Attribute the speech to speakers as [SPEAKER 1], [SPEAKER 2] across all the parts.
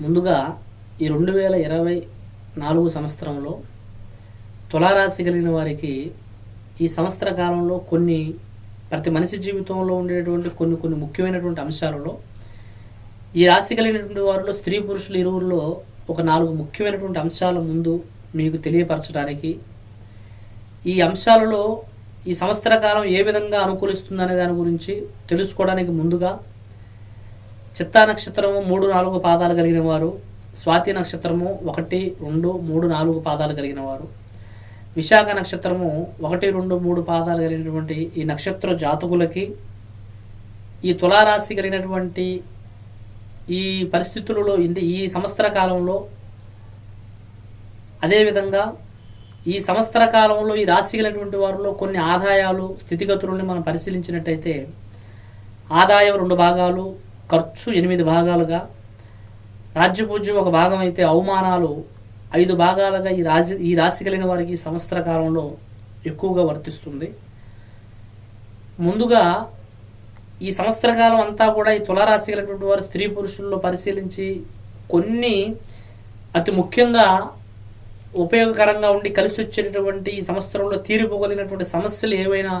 [SPEAKER 1] ముందుగా ఈ రెండు వేల ఇరవై నాలుగు సంవత్సరంలో తులారాశి కలిగిన వారికి ఈ సంవత్సర కాలంలో కొన్ని ప్రతి మనిషి జీవితంలో ఉండేటువంటి కొన్ని కొన్ని ముఖ్యమైనటువంటి అంశాలలో ఈ రాశి కలిగినటువంటి వారిలో స్త్రీ పురుషులు ఇరువురిలో ఒక నాలుగు ముఖ్యమైనటువంటి అంశాల ముందు మీకు తెలియపరచడానికి ఈ అంశాలలో ఈ సంవత్సర కాలం ఏ విధంగా అనుకూలిస్తుందనే దాని గురించి తెలుసుకోవడానికి ముందుగా చిత్తా నక్షత్రము మూడు నాలుగు పాదాలు కలిగిన వారు స్వాతి నక్షత్రము ఒకటి రెండు మూడు నాలుగు పాదాలు కలిగిన వారు. విశాఖ నక్షత్రము ఒకటి రెండు మూడు పాదాలు కలిగినటువంటి ఈ నక్షత్ర జాతకులకి ఈ తులారాశి కలిగినటువంటి ఈ పరిస్థితులలో అంటే ఈ సంవత్సర కాలంలో అదేవిధంగా ఈ సంవత్సర కాలంలో ఈ రాశి కలిగినటువంటి వారిలో కొన్ని ఆదాయాలు స్థితిగతులను మనం పరిశీలించినట్టయితే ఆదాయం రెండు భాగాలు ఖర్చు ఎనిమిది భాగాలుగా రాజ్యపూజ్యం ఒక భాగం అయితే అవమానాలు ఐదు భాగాలుగా ఈ రాజు ఈ రాశి కలిగిన వారికి ఈ సంవత్సర కాలంలో ఎక్కువగా వర్తిస్తుంది. ముందుగా ఈ సంవత్సర కాలం అంతా కూడా ఈ తులారాశి కలిగినటువంటి వారు స్త్రీ పురుషుల్లో పరిశీలించి కొన్ని అతి ముఖ్యంగా ఉపయోగకరంగా ఉండి కలిసి వచ్చేటటువంటి ఈ సంవత్సరంలో తీరిపోగలిగినటువంటి సమస్యలు ఏవైనా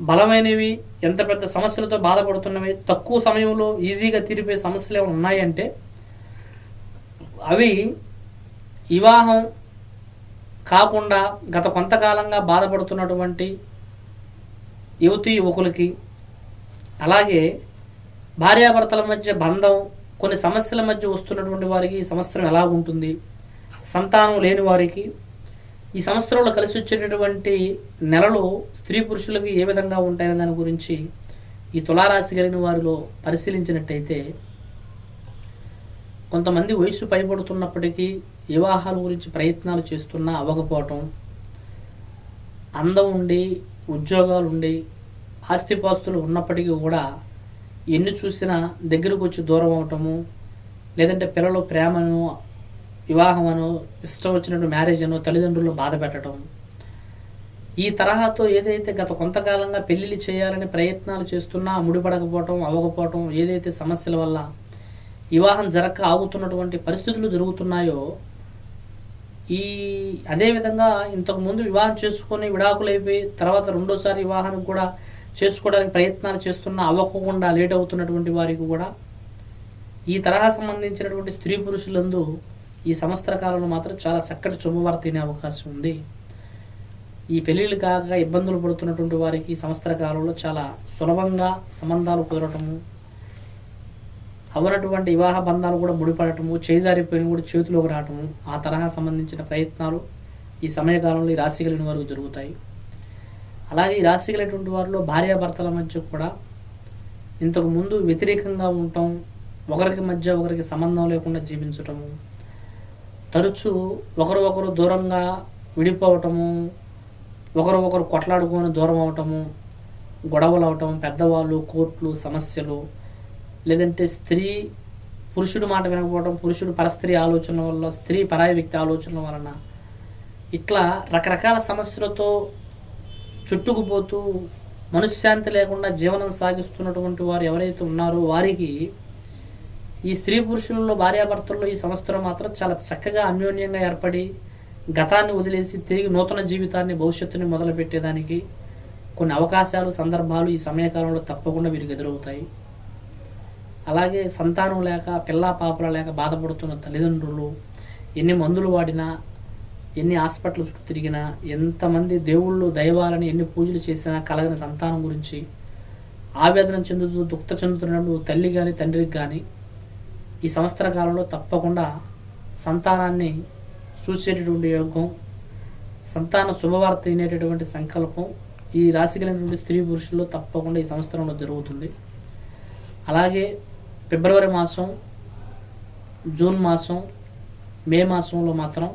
[SPEAKER 1] బలమైనవి ఎంత పెద్ద సమస్యలతో బాధపడుతున్నవి తక్కువ సమయంలో ఈజీగా తీరిపోయే సమస్యలు ఏమైనా ఉన్నాయంటే అవి వివాహం కాకుండా గత కొంతకాలంగా బాధపడుతున్నటువంటి యువతి యువకులకి అలాగే భార్యాభర్తల మధ్య బంధం కొన్ని సమస్యల మధ్య వస్తున్నటువంటి వారికి ఈ సంవత్సరం ఎలా ఉంటుంది సంతానం లేని వారికి ఈ సంవత్సరంలో కలిసి వచ్చేటటువంటి నెలలు స్త్రీ పురుషులకు ఏ విధంగా ఉంటాయనే దాని గురించి ఈ తులారాశి కలిగిన వారిలో పరిశీలించినట్టయితే కొంతమంది వయసు పైబడుతున్నప్పటికీ వివాహాల గురించి ప్రయత్నాలు చేస్తున్నా అవ్వకపోవటం అందం ఉండి ఉద్యోగాలు ఉండి ఆస్తిపాస్తులు ఉన్నప్పటికీ కూడా ఎన్ని చూసినా దగ్గరకు వచ్చి దూరం అవటము లేదంటే పిల్లలు ప్రేమను వివాహం అను ఇష్టం వచ్చినట్టు మ్యారేజ్ అనో తల్లిదండ్రులు బాధ పెట్టడం ఈ తరహాతో ఏదైతే గత కొంతకాలంగా పెళ్ళిళ్ళు చేయాలని ప్రయత్నాలు చేస్తున్నా ముడిపడకపోవటం అవ్వకపోవటం ఏదైతే సమస్యల వల్ల వివాహం జరగక ఆగుతున్నటువంటి పరిస్థితులు జరుగుతున్నాయో ఈ అదేవిధంగా ఇంతకుముందు వివాహం చేసుకొని విడాకులైపోయి తర్వాత రెండోసారి వివాహం కూడా చేసుకోవడానికి ప్రయత్నాలు చేస్తున్నా అవ్వకుండా లేట్ అవుతున్నటువంటి వారికి కూడా ఈ తరహా సంబంధించినటువంటి స్త్రీ పురుషులందు ఈ సంవత్సర కాలంలో మాత్రం చాలా చక్కటి శుభవార్త తినే అవకాశం ఉంది. ఈ పెళ్ళిళ్ళు కాక ఇబ్బందులు పడుతున్నటువంటి వారికి సంవత్సర కాలంలో చాలా సులభంగా సంబంధాలు కుదరటము అవనటువంటి వివాహ బంధాలు కూడా ముడిపడటము చేజారిపోయిన కూడా చేతిలోకి రావటము ఆ తరహా సంబంధించిన ప్రయత్నాలు ఈ సమయకాలంలో ఈ రాశి కలిగిన వారికి జరుగుతాయి. అలాగే ఈ రాశి కలిగినటువంటి వారిలో భార్యాభర్తల మధ్య కూడా ఇంతకు ముందు వ్యతిరేకంగా ఉండటం ఒకరికి మధ్య ఒకరికి సంబంధం లేకుండా జీవించటము తరచూ ఒకరు ఒకరు దూరంగా విడిపోవటము ఒకరు ఒకరు కొట్లాడుకొని దూరం అవటము గొడవలు అవటం పెద్దవాళ్ళు కోర్టులు సమస్యలు లేదంటే స్త్రీ పురుషుడు మాట వినకపోవడం పురుషుడు పరస్త్రీ ఆలోచన వల్ల స్త్రీ పరాయి వ్యక్తి ఆలోచనల వలన ఇట్లా రకరకాల సమస్యలతో చుట్టుకుపోతూ మనశ్శాంతి లేకుండా జీవనం సాగిస్తున్నటువంటి వారు ఎవరైతే ఉన్నారో వారికి ఈ స్త్రీ పురుషులలో భార్యాభర్తల్లో ఈ సంవత్సరం మాత్రం చాలా చక్కగా అన్యోన్యంగా ఏర్పడి గతాన్ని వదిలేసి తిరిగి నూతన జీవితాన్ని భవిష్యత్తుని మొదలుపెట్టేదానికి కొన్ని అవకాశాలు సందర్భాలు ఈ సమయకాలంలో తప్పకుండా వీరికి ఎదురవుతాయి. అలాగే సంతానం లేక పిల్ల పాపల లేక బాధపడుతున్న తల్లిదండ్రులు ఎన్ని మందులు వాడినా ఎన్ని హాస్పిటల్ చుట్టూ తిరిగినా ఎంతమంది దేవుళ్ళు దైవాలని ఎన్ని పూజలు చేసినా కలగని సంతానం గురించి ఆవేదన చెందుతూ దుఃఖ చెందుతున్నప్పుడు తల్లి కానీ తండ్రికి కానీ ఈ సంవత్సర కాలంలో తప్పకుండా సంతానాన్ని చూసేటటువంటి యోగం సంతాన శుభవార్త వినేటటువంటి సంకల్పం ఈ రాశి కలిగినటువంటి స్త్రీ పురుషుల్లో తప్పకుండా ఈ సంవత్సరంలో జరుగుతుంది. అలాగే ఫిబ్రవరి మాసం జూన్ మాసం మే మాసంలో మాత్రం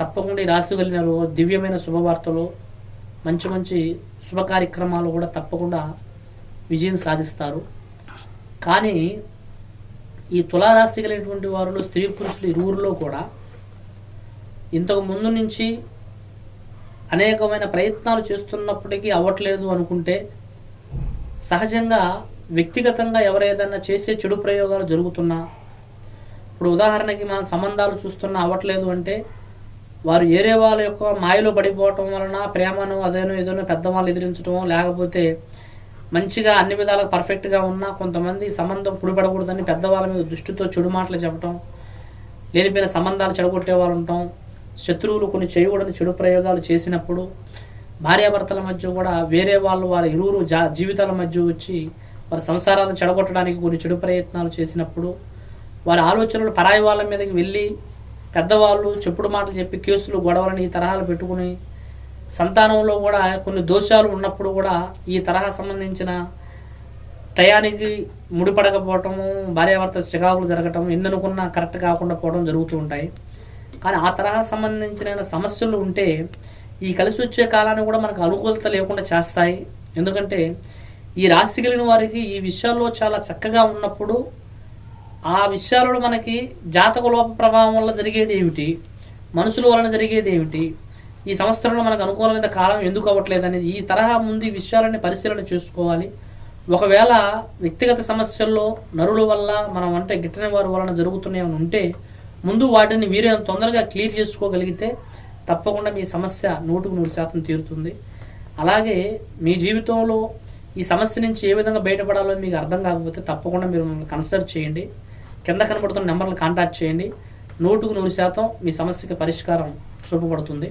[SPEAKER 1] తప్పకుండా ఈ రాశి వెళ్ళిన దివ్యమైన శుభవార్తలు మంచి మంచి శుభ కార్యక్రమాలు కూడా తప్పకుండా విజయం సాధిస్తారు. కానీ ఈ తులారాశి కలిగినటువంటి వారిలో స్త్రీ పురుషులు ఇరువురిలో కూడా ఇంతకు ముందు నుంచి అనేకమైన ప్రయత్నాలు చేస్తున్నప్పటికీ అవ్వట్లేదు అనుకుంటే సహజంగా వ్యక్తిగతంగా ఎవరేదన్నా చేసే చెడు ప్రయోగాలు జరుగుతున్నా ఇప్పుడు ఉదాహరణకి మనం సంబంధాలు చూస్తున్నా అవ్వట్లేదు అంటే వారు ఏరే వాళ్ళ యొక్క మాయలో పడిపోవటం వలన ప్రేమను అదేనో ఏదోనో పెద్దవాళ్ళు ఎదిరించడం లేకపోతే మంచిగా అన్ని విధాలుగా పర్ఫెక్ట్గా ఉన్నా కొంతమంది సంబంధం పుడిపడకూడదని పెద్దవాళ్ళ మీద దృష్టితో చెడు మాటలు చెప్పడం లేనిపోయిన సంబంధాలు చెడగొట్టే వాళ్ళు ఉంటాం శత్రువులు కొన్ని చేయకూడని చెడు ప్రయోగాలు చేసినప్పుడు భార్యాభర్తల మధ్య కూడా వేరే వాళ్ళు వారి ఇరువురు జా జీవితాల మధ్య వచ్చి వారి సంసారాలను చెడగొట్టడానికి కొన్ని చెడు ప్రయత్నాలు చేసినప్పుడు వారి ఆలోచనలు పరాయి వాళ్ళ మీదకి వెళ్ళి పెద్దవాళ్ళు చెప్పుడు మాటలు చెప్పి కేసులు గొడవలని ఈ తరహాలు పెట్టుకుని సంతానంలో కూడా కొన్ని దోషాలు ఉన్నప్పుడు కూడా ఈ తరహా సంబంధించిన టయానికి ముడిపడకపోవటము భార్యాభర్త చికాకులు జరగటం ఎన్ననుకున్నా కరెక్ట్ కాకుండా పోవడం జరుగుతూ ఉంటాయి. కానీ ఆ తరహా సంబంధించిన సమస్యలు ఉంటే ఈ కలిసి వచ్చే కాలాన్ని కూడా మనకు అనుకూలత లేకుండా చేస్తాయి. ఎందుకంటే ఈ రాశి కలిగిన వారికి ఈ విషయాల్లో చాలా చక్కగా ఉన్నప్పుడు ఆ విషయాలలో మనకి జాతక లోప ప్రభావం వల్ల జరిగేది ఏమిటి? మనుషుల వలన జరిగేది ఏమిటి? ఈ సంవత్సరంలో మనకు అనుకూలమైన కాలం ఎందుకు అవ్వట్లేదు అనేది ఈ తరహా ముందు ఈ విషయాలని పరిశీలన చేసుకోవాలి. ఒకవేళ వ్యక్తిగత సమస్యల్లో నరుల వల్ల మనం అంటే గిట్టని వారి వలన జరుగుతున్నాయి అని ఉంటే ముందు వాటిని వీరే తొందరగా క్లియర్ చేసుకోగలిగితే తప్పకుండా మీ సమస్య నూటుకు నూరు శాతం తీరుతుంది. అలాగే మీ జీవితంలో ఈ సమస్య నుంచి ఏ విధంగా బయటపడాలో మీకు అర్థం కాకపోతే తప్పకుండా మీరు మమ్మల్ని కన్సిడర్ చేయండి. కింద కనబడుతున్న నెంబర్లు కాంటాక్ట్ చేయండి. నూటుకు నూరు శాతం మీ సమస్యకి పరిష్కారం చూపబడుతుంది.